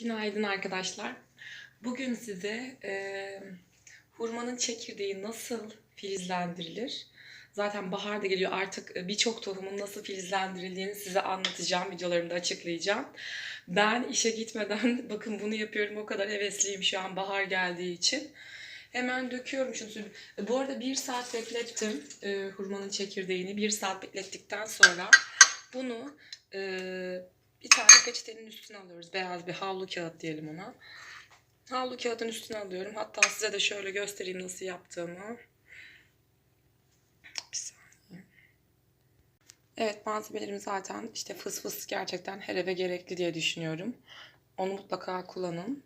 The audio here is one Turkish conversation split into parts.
Günaydın arkadaşlar. Bugün size e, hurmanın çekirdeği nasıl filizlendirilir? Zaten bahar da geliyor artık e, birçok tohumun nasıl filizlendirildiğini size anlatacağım, videolarımda açıklayacağım. Ben işe gitmeden bakın bunu yapıyorum o kadar hevesliyim şu an bahar geldiği için. Hemen döküyorum şunu. E, Bu arada bir saat beklettim e, hurmanın çekirdeğini. Bir saat beklettikten sonra bunu e, bir tane peçetenin üstüne alıyoruz. Beyaz bir havlu kağıt diyelim ona. Havlu kağıdın üstüne alıyorum. Hatta size de şöyle göstereyim nasıl yaptığımı. Bir saniye. Evet malzemelerim zaten işte fıs fıs gerçekten her eve gerekli diye düşünüyorum. Onu mutlaka kullanın.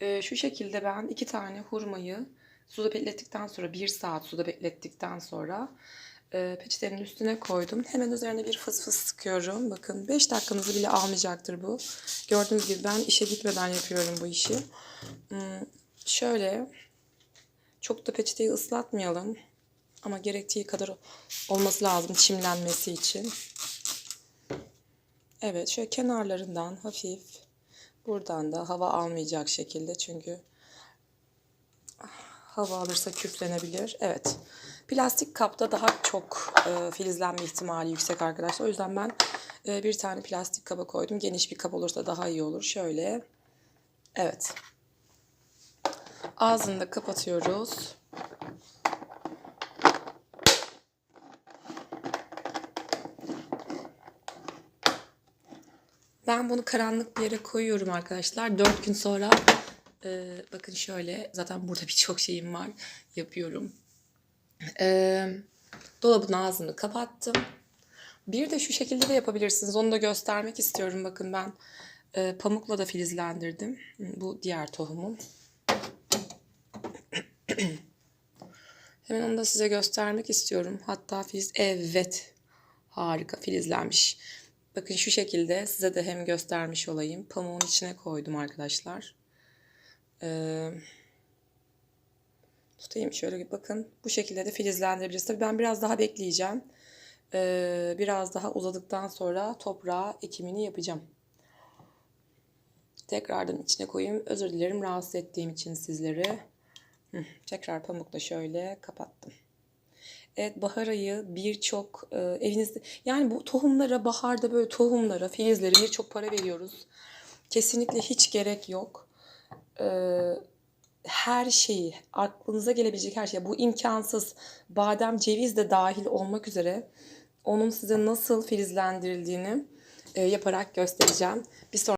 Ee, şu şekilde ben iki tane hurmayı suda beklettikten sonra bir saat suda beklettikten sonra e, peçetenin üstüne koydum. Hemen üzerine bir fıs fıs sıkıyorum. Bakın 5 dakikanızı bile almayacaktır bu. Gördüğünüz gibi ben işe gitmeden yapıyorum bu işi. Hmm, şöyle çok da peçeteyi ıslatmayalım. Ama gerektiği kadar olması lazım çimlenmesi için. Evet şöyle kenarlarından hafif buradan da hava almayacak şekilde çünkü hava alırsa küflenebilir. Evet. Plastik kapta daha çok e, filizlenme ihtimali yüksek arkadaşlar. O yüzden ben e, bir tane plastik kaba koydum. Geniş bir kap olursa daha iyi olur. Şöyle. Evet. Ağzını da kapatıyoruz. Ben bunu karanlık bir yere koyuyorum arkadaşlar. 4 gün sonra e, bakın şöyle zaten burada birçok şeyim var. Yapıyorum. E, dolabın ağzını kapattım. Bir de şu şekilde de yapabilirsiniz. Onu da göstermek istiyorum. Bakın ben e, pamukla da filizlendirdim. Bu diğer tohumum. Hemen onu da size göstermek istiyorum. Hatta filiz evet harika filizlenmiş. Bakın şu şekilde size de hem göstermiş olayım. Pamuğun içine koydum arkadaşlar. Ee, tutayım şöyle bir bakın. Bu şekilde de filizlendirebiliriz. Tabii ben biraz daha bekleyeceğim. Ee, biraz daha uzadıktan sonra toprağa ekimini yapacağım. Tekrardan içine koyayım. Özür dilerim rahatsız ettiğim için sizleri. Hı, tekrar pamukla şöyle kapattım. Evet bahar ayı birçok e, evinizde yani bu tohumlara baharda böyle tohumlara filizlere birçok para veriyoruz. Kesinlikle hiç gerek yok. E, her şeyi aklınıza gelebilecek her şey bu imkansız badem ceviz de dahil olmak üzere onun size nasıl filizlendirildiğini e, yaparak göstereceğim. Bir sonraki